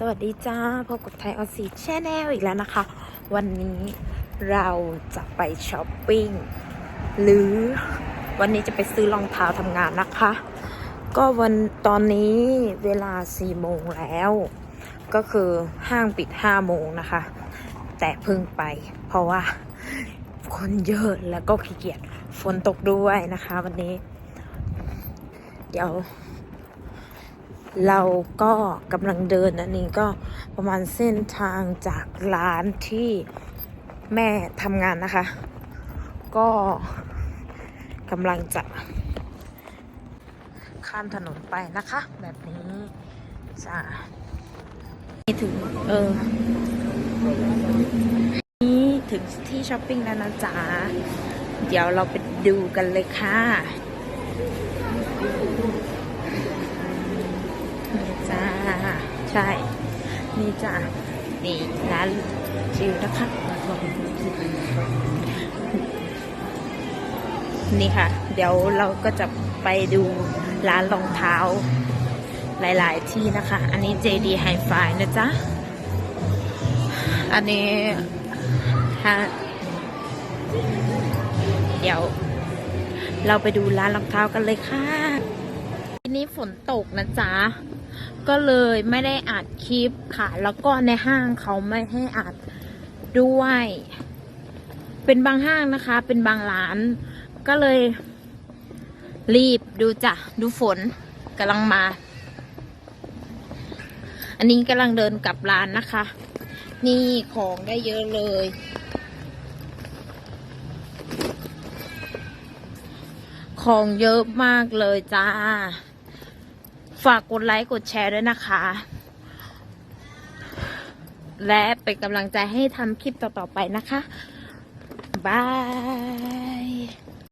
สวัสดีจ้าพบกับไทยออซีแชนแนลอีกแล้วนะคะ วันนี้เราจะไปช้อปปิ้ง หรือวันนี้จะไปซื้อรองเท้าทำงานนะคะ ก็วันตอนนี้เวลา4โมงแล้ว ก็คือห้างปิด5โมงนะคะ แต่เพิ่งไป เพราะว่าคนเยอะแล้วก็ขี้เกียจฝนตกด้วยนะคะ วันนี้ เดี๋ยว เราก็กำลังเดินอันนี้ก็ประมาณเส้นทางจากร้านที่แม่ทำงานนะคะ ก็กำลังจะ ข้ามถนนไปนะคะ แบบนี้จ้านี่ถึงเออนี่ถึงที่ช้อปปิ้งแล้วนะจ๊ะเดี๋ยวเราไปดูกันเลยค่ะ นี่จ้า ใช่ นี่จ้านี่ร้านจิวนะคะนี่ค่ะ เดี๋ยวเราก็จะไปดูร้านรองเท้า หลาย ๆ ที่นะคะ อันนี้ JD Hi-Fi นะจ๊ะ อันนี้ฮะเดี๋ยวเราไปดูร้านรองเท้ากันเลยค่ะ ทีนี้ฝนตกนะจ๊ะ ก็เลยไม่ได้อัดคลิปค่ะ แล้วก็ในห้างเขาไม่ให้อัดด้วย เป็นบางห้างนะคะ เป็นบางร้าน ก็เลย รีบดูจ้ะ ดูฝนกำลังมา อันนี้กำลังเดินกลับร้านนะคะ นี่ของได้เยอะเลยของเยอะมากเลยจ้า ฝากกดไลค์กดแชร์ด้วยนะคะ และเป็นกำลังใจให้ทำคลิปต่อๆไปนะคะ บาย